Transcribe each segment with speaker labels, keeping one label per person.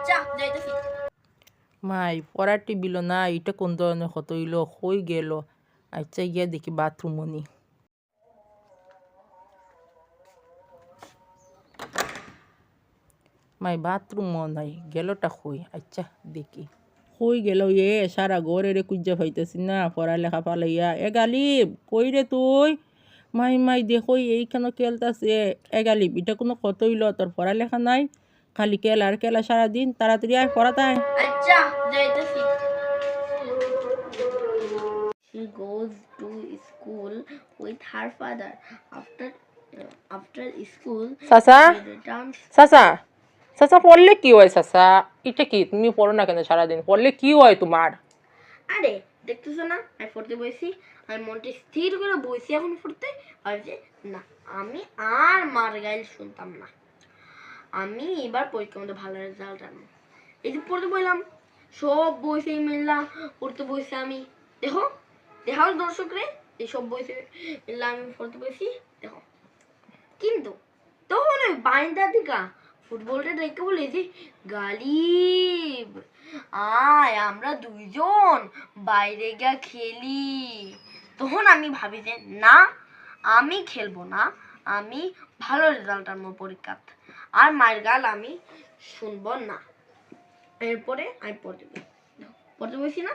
Speaker 1: আচ্ছা যাইতেছি।
Speaker 2: মাই পড়াটি বিল না এটা কোন ধরনের হতো হইল? হই গেল? আচ্ছা গিয়া দেখি বাথরুম নি মাই বাথরুম নাই, গেলটা হই আচ্ছা দেখি। হই গেল এ? সারা ঘরে রে কুজ্জা পাইতেছি না, পড়ালেখা পালাইয়া এ গালিব, কই রে তুই? মাই মাই, দেখো এইখানে খেলতাছে। এ গালিব, এটা কোনো কত হইল? তোর পড়ালেখা নাই? খালি খেলা আর খেলা সারাদিন তাড়াতাড়ি আয় পড়াতায়
Speaker 1: আচ্ছা She goes to school with her father. After after school,
Speaker 2: পড়লে কি হয় চাচা এটা কি? তুমি পড়ো না কেন সারাদিন? পড়লে কি হয় তোমার?
Speaker 1: আরে দেখতেছো না? আমি পড়তে বসি আমি মনটা স্থির করে বসি এখন পড়তে। আর যে না আমি আর মার গাইল শুনতাম না। আমি এবার পরীক্ষার মধ্যে ভালো রেজাল্ট আনব। এই যে পড়তে বললাম, সব বইসে মিললাম পড়তে বসে আমি, দেখো দেখাও দর্শকরে, এই সব বইসে মিললাম আমি পড়তে বসি, দেখো। কিন্তু তখন ওই বাইন্দা দিকা, ফুটবলটা দেখে বলে যে, গালিব, আয়, আমরা দুইজন বাইরে গিয়া খেলি। তখন আমি ভাবি যে, না, আমি খেলব না আমি ভালো রেজাল্ট আনব পরীক্ষাত আর মায়ের গাল আমি শুনব না। এরপরে আমি পড়তে বসি। পড়তে বসি না?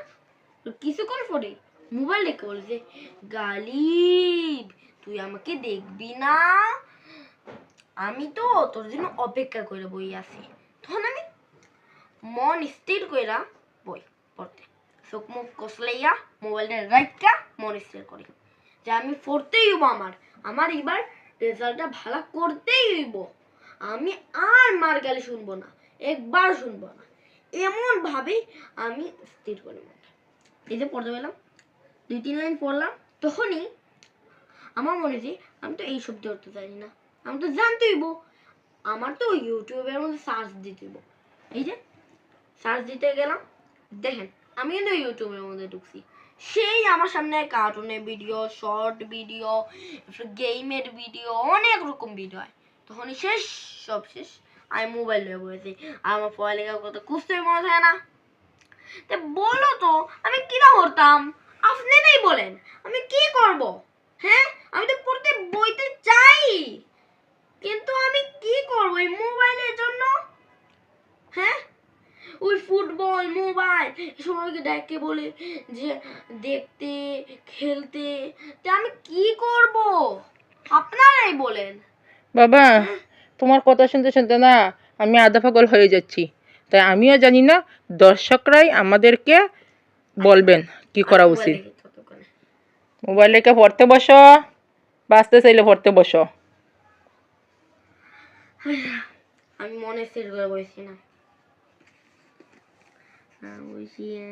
Speaker 1: কিছুক্ষণ পরে মোবাইল দেখে বলেছে গালিব, তুই আমাকে দেখবি না? আমি তো তোর জন্য অপেক্ষা করে বই আছি। তখন আমি মন স্থির কইরা বই পড়তে। চোখ মুখ কসলাইয়া মোবাইলটা রাখা মন স্থির করি যে, আমি পড়তেই আমার। আমার এবার রেজাল্টটা ভালো করতেই হইব। আমি আর মার গালি শুনব না একবার শুনব না। এমন ভাবে আমি স্থির করি এই যে পড়তে পেলাম, দুই তিন লাইন পড়লাম, তখনই আমার মনে যে আমি তো এই শব্দ করতে জানি না, আমি তো জানতেই হইব। আমার তো ইউটিউবের মধ্যে সার্চ দিতে হইব। এই যে সার্চ দিতে গেলাম, দেখেন, আমি কিন্তু ইউটিউবের মধ্যে ঢুকছি। সেই আমার সামনে কার্টুনের ভিডিও শর্ট ভিডিও গেমের ভিডিও অনেক রকম ভিডিও হয়। তখন শেষ, সব শেষ। আমি মোবাইল নিয়ে বলেছি আর আমার পড়ালেখার কথা খুঁজতেই মনে থাকে না। তা বলো তো, আমি কিরা করতাম আপনি আপনারাই বলেন। আমি কি করব? হ্যাঁ? আমি তো পড়তে বইতে চাই। কিন্তু আমি কি করব এই মোবাইলের জন্য হ্যাঁ ওই ফুটবল মোবাইল সবাইকে ডেকে বলে যে দেখতে খেলতে তা আমি কি করব? আপনারাই বলেন।
Speaker 2: বাবা তোমার কথা শুনতে শুনতে না আমি আধা পাগল হয়ে যাচ্ছি। তাই আমিও জানি না দর্শকরাই আমাদেরকে বলবেন কি করা উচিত। মোবাইল রেখে পড়তে বসো বাঁচতে চাইলে পড়তে বসো।
Speaker 1: আমি মনে স্থির করে বসছি না। হ্যাঁ, বসিয়ে